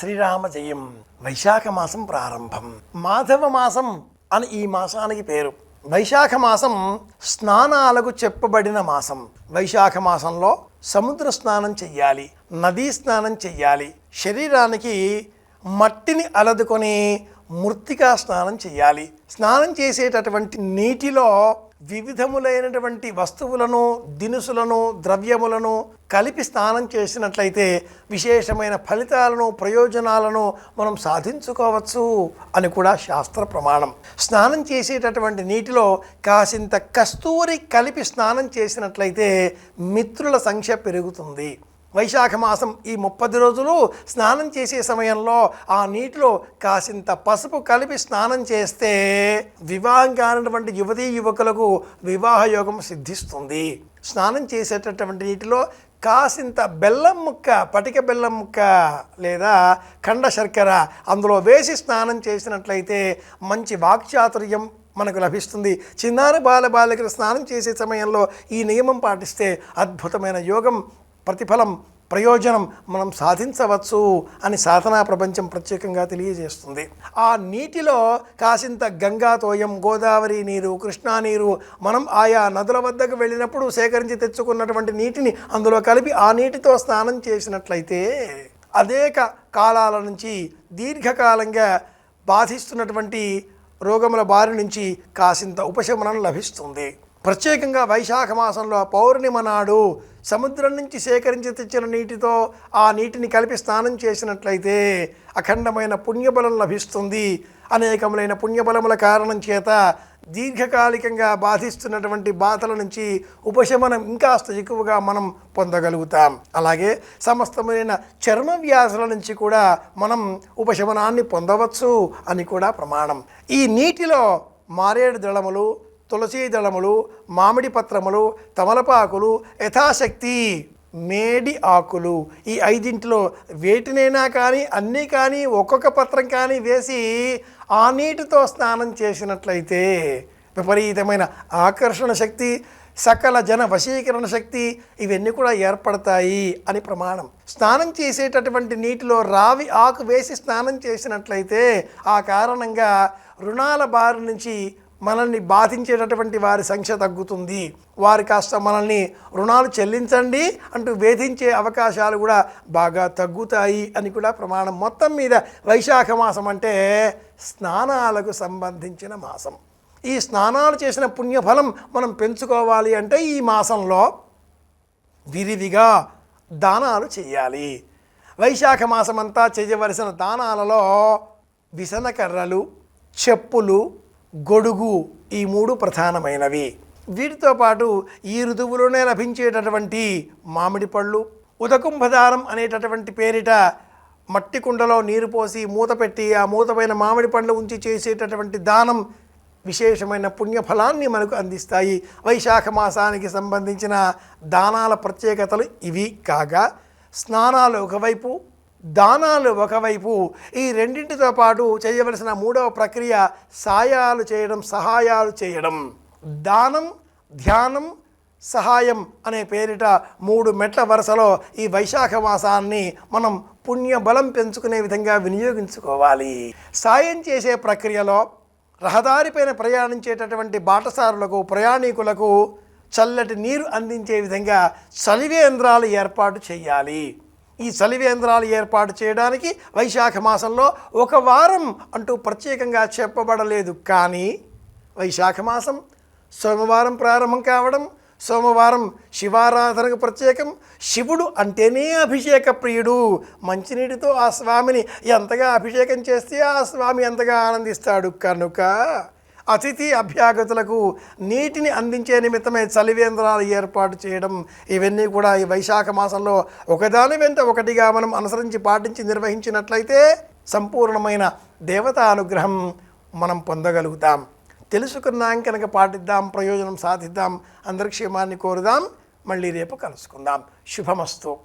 శ్రీరామ జయం వైశాఖ మాసం ప్రారంభం. మాధవ మాసం అని ఈ మాసానికి పేరు. వైశాఖ మాసం స్నానాలకు చెప్పబడిన మాసం. వైశాఖ మాసంలో సముద్ర స్నానం చెయ్యాలి నదీ స్నానం చెయ్యాలి శరీరానికి మట్టిని అలదుకొని మృతికా స్నానం చేయాలి స్నానం చేసేటటువంటి నీటిలో వివిధములైనటువంటి వస్తువులను దినుసులను ద్రవ్యములను కలిపి స్నానం చేసినట్లయితే విశేషమైన ఫలితాలను ప్రయోజనాలను మనం సాధించుకోవచ్చు అని కూడా శాస్త్ర ప్రమాణం. స్నానం చేసేటటువంటి నీటిలో కాసింత కస్తూరి కలిపి స్నానం చేసినట్లయితే మిత్రుల సంఖ్య పెరుగుతుంది. వైశాఖ మాసం ఈ ముప్పది రోజులు స్నానం చేసే సమయంలో ఆ నీటిలో కాసింత పసుపు కలిపి స్నానం చేస్తే వివాహం కానటువంటి యువతీ యువకులకు వివాహ యోగం సిద్ధిస్తుంది. స్నానం చేసేటటువంటి నీటిలో కాసింత బెల్లం ముక్క పటిక బెల్లం ముక్క లేదా ఖండ శర్కర అందులో వేసి స్నానం చేసినట్లయితే మంచి వాక్చాతుర్యం మనకు లభిస్తుంది. చిన్నారి బాలబాలికలు స్నానం చేసే సమయంలో ఈ నియమం పాటిస్తే అద్భుతమైన యోగం ప్రతిఫలం ప్రయోజనం మనం సాధించవచ్చు అని సాధనా ప్రపంచం ప్రత్యేకంగా తెలియజేస్తుంది. ఆ నీటిలో కాసింత గంగాతోయం గోదావరి నీరు కృష్ణా నీరు మనం ఆయా నదుల వద్దకు వెళ్ళినప్పుడు సేకరించి తెచ్చుకున్నటువంటి నీటిని అందులో కలిపి ఆ నీటితో స్నానం చేసినట్లయితే అనేక కాలాల నుంచి దీర్ఘకాలంగా బాధిస్తున్నటువంటి రోగముల బారి నుంచి కాసింత ఉపశమనం లభిస్తుంది. ప్రత్యేకంగా వైశాఖ మాసంలో పౌర్ణిమ నాడు సముద్రం నుంచి సేకరించి తెచ్చిన నీటితో ఆ నీటిని కలిపి స్నానం చేసినట్లయితే అఖండమైన పుణ్యబలం లభిస్తుంది. అనేకములైన పుణ్యబలముల కారణం చేత దీర్ఘకాలికంగా బాధిస్తున్నటువంటి బాధల నుంచి ఉపశమనం ఇంకాస్త ఎక్కువగా మనం పొందగలుగుతాం. అలాగే సమస్తమైన చర్మ వ్యాధుల నుంచి కూడా మనం ఉపశమనాన్ని పొందవచ్చు అని కూడా ప్రమాణం. ఈ నీటిలో మారేడు దళములు తులసీ దళములు మామిడి పత్రములు తమలపాకులు యథాశక్తి మేడి ఆకులు. ఈ ఐదింటిలో వేటినైనా కానీ అన్నీ కానీ ఒక్కొక్క పత్రం కానీ వేసి ఆ నీటితో స్నానం చేసినట్లయితే విపరీతమైన ఆకర్షణ శక్తి సకల జన వశీకరణ శక్తి ఇవన్నీ కూడా ఏర్పడతాయి అని ప్రమాణం. స్నానం చేసేటటువంటి నీటిలో రావి ఆకు వేసి స్నానం చేసినట్లయితే ఆ కారణంగా రుణాల బారి నుంచి మనల్ని బాధించేటటువంటి వారి సంఖ్య తగ్గుతుంది. వారి కాస్త మనల్ని రుణాలు చెల్లించండి అంటూ వేధించే అవకాశాలు కూడా బాగా తగ్గుతాయి అని కూడా ప్రమాణం మొత్తం మీద వైశాఖ మాసం అంటే స్నానాలకు సంబంధించిన మాసం. ఈ స్నానాలు చేసిన పుణ్యఫలం మనం పెంచుకోవాలి అంటే ఈ మాసంలో విరివిగా దానాలు చేయాలి. వైశాఖ మాసమంతా చేయవలసిన దానాలలో విసనకర్రలు చెప్పులు గొడుగు ఈ మూడు ప్రధానమైనవి. వీటితో పాటు ఈ ఋతువులోనే లభించేటటువంటి మామిడి పళ్ళు ఉదకుంభదారం అనేటటువంటి పేరిట మట్టి కుండలో నీరు పోసి మూత పెట్టి ఆ మూతపైన మామిడి పండ్లు ఉంచి చేసేటటువంటి దానం విశేషమైన పుణ్యఫలాన్ని మనకు అందిస్తాయి. వైశాఖ మాసానికి సంబంధించిన దానాల ప్రత్యేకతలు ఇవి కాగా స్నానాలు ఒకవైపు దానాలు ఒకవైపు ఈ రెండింటితో పాటు చేయవలసిన మూడవ ప్రక్రియ సాయాలు చేయడం సహాయాలు చేయడం. దానం ధ్యానం సహాయం అనే పేరిట మూడు మెట్ల వరుసలో ఈ వైశాఖ మాసాన్ని మనం పుణ్య బలం పెంచుకునే విధంగా వినియోగించుకోవాలి. సాయం చేసే ప్రక్రియలో రహదారిపైన ప్రయాణించేటటువంటి బాటసారులకు ప్రయాణికులకు చల్లటి నీరు అందించే విధంగా చలివేంద్రాలు ఏర్పాటు చేయాలి. ఈ చలివేంద్రాలు ఏర్పాటు చేయడానికి వైశాఖ మాసంలో ఒక వారం అంటూ ప్రత్యేకంగా చెప్పబడలేదు. కానీ వైశాఖ మాసం సోమవారం ప్రారంభం కావడం సోమవారం శివారాధనకు ప్రత్యేకం శివుడు అంటేనే అభిషేక ప్రియుడు. మంచినీటితో ఆ స్వామిని ఎంతగా అభిషేకం చేస్తే ఆ స్వామి ఎంతగా ఆనందిస్తాడు కనుక అతిథి అభ్యాగతులకు నీటిని అందించే నిమిత్తమే చలివేంద్రాలు ఏర్పాటు చేయడం. ఇవన్నీ కూడా ఈ వైశాఖ మాసంలో ఒకదాని వెంట ఒకటిగా మనం అనుసరించి పాటించి నిర్వహించినట్లయితే సంపూర్ణమైన దేవతా అనుగ్రహం మనం పొందగలుగుతాం. తెలుసుకున్నాం కనుక పాటిద్దాం ప్రయోజనం సాధిద్దాం. అందరి క్షేమాన్ని కోరుదాం. మళ్ళీ రేపు కలుసుకుందాం. శుభమస్తు.